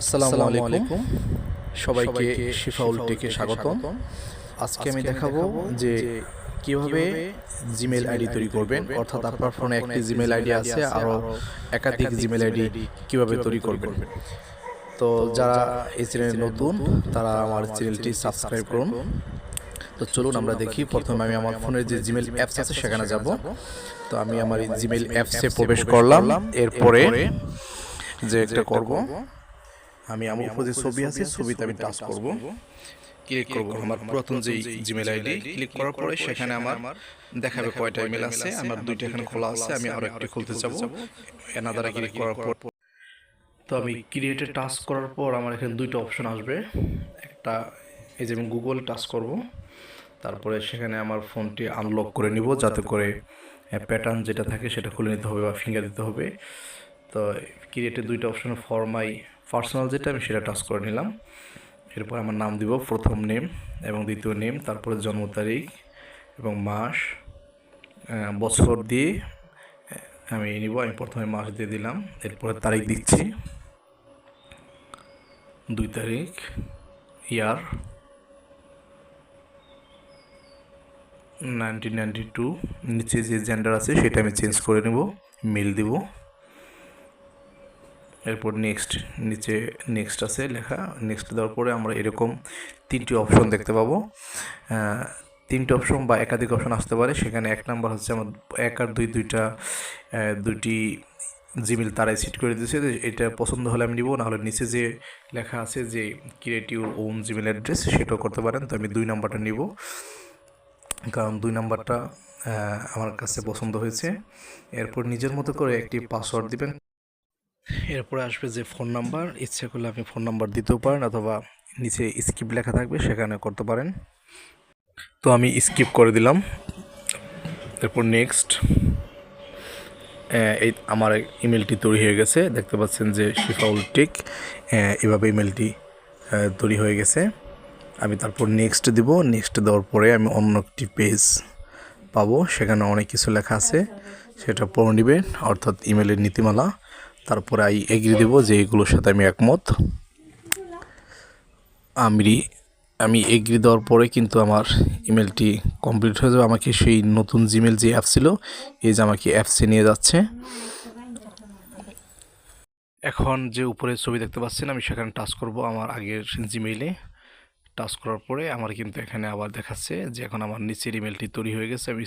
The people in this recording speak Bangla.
আসসালামু আলাইকুম। সবাইকে শিফাউল টেকে স্বাগতম। আজকে আমি দেখাবো যে কীভাবে জিমেল আইডি তৈরি করবেন। অর্থাৎ আপনার ফোনে একটি জিমেল আইডি আছে আরও একাধিক জিমেল আইডি কীভাবে তৈরি করবেন। তো যারা এই চ্যানেলে নতুন তারা আমার চ্যানেলটি সাবস্ক্রাইব করুন। তো চলুন আমরা দেখি। প্রথমে আমি আমার ফোনের যে জিমেল অ্যাপস আছে সেখানে যাব। তো আমি আমার জিমেল অ্যাপসে প্রবেশ করলাম। এরপরে যে একটা করব আমি আমার উপর যে ছবি আছে ছবিতে আমি টাচ করব। ক্লিক করব। আমার পুরাতন যে জিমেল আইডি ক্লিক করার পরে সেখানে আমার দেখাবে কয়টা ইমেল আছে আমার দুইটা এখানে খোলা আছে আমি আরও একটি খুলতে যাব। এনা দ্বারা ক্লিক করার পর তো আমি ক্রিয়েটে টাচ করার পর আমার এখানে দুইটা অপশন আসবে। একটা এই যে আমি গুগল টাচ করব। তারপরে সেখানে আমার ফোনটি আনলক করে নিব যাতে করে প্যাটার্ন যেটা থাকে সেটা খুলে নিতে হবে বা ফিঙ্গার দিতে হবে। তো ক্রিয়েটে দুইটা অপশন ফর মাই পার্সোনাল যেটা, আমি সেটা টাচ করে নিলাম। এরপর আমার নাম দিব, প্রথম নেম এবং দ্বিতীয় নেম তারপরে জন্ম তারিখ এবং মাস। বছর দিয়ে আমি নিব, আমি প্রথমে মাস দিয়ে দিলাম, এরপরে তারিখ দিচ্ছি। দুই তারিখ ইয়ার নাইনটিন নাইনটি টু নিচে যে জেন্ডার আছে সেটা আমি চেঞ্জ করে নেব মেল দিব। এরপর নেক্সট নিচে নেক্সট আছে লেখা। নেক্সট দেওয়ার পরে আমরা এরকম তিনটি অপশন দেখতে পাবো। তিনটি অপশন বা একাধিক অপশন আসতে পারে। সেখানে এক নাম্বার হচ্ছে আমার এক আর দুই দুইটা দুইটি জিমেল তারাই সিট করে দিয়েছে। এটা পছন্দ হলে আমি নিব, নাহলে নিচে যে লেখা আছে যে create your own Gmail address সেটাও করতে পারেন। তো আমি দুই নাম্বারটা নিব। কারণ দুই নাম্বারটা আমার কাছে পছন্দ হয়েছে। এরপর নিজের মতো করে একটি পাসওয়ার্ড দিবেন। এরপরে আসবে যে ফোন নাম্বার। ইচ্ছে করলে আপনি ফোন নাম্বার দিতেও পারেন অথবা নিচে স্কিপ লেখা থাকবে, সেখানে করতে পারেন। তো আমি স্কিপ করে দিলাম। এরপর নেক্সট। এই আমার ইমেলটি তৈরি হয়ে গেছে। দেখতে পাচ্ছেন যে শিফাউল টেক এভাবে ইমেলটি তৈরি হয়ে গেছে। আমি তারপর নেক্সট দিব। নেক্সট দেওয়ার পরে আমি অন্য একটি পেজ পাবো। সেখানে অনেক কিছু লেখা আছে। সেটা পড়ে নেবেন, অর্থাৎ ইমেলের নীতিমালা। তারপরে আই এগ্রি দেবো যে এগুলোর সাথে আমি একমত। আমি আমি এগ্রি দেওয়ার পরে কিন্তু আমার ইমেলটি কমপ্লিট হয়ে যাবে। আমাকে সেই নতুন জিমেল যে অ্যাপ ছিল, এই যে আমাকে অ্যাপসে নিয়ে যাচ্ছে। এখন যে উপরে ছবি দেখতে পাচ্ছেন, আমি সেখানে টাচ করব আমার আগের জিমেইলে টাচ করার পরে আমার কিন্তু এখানে আবার দেখাচ্ছে যে এখন আমার নিচের ইমেলটি তৈরি হয়ে গেছে। আমি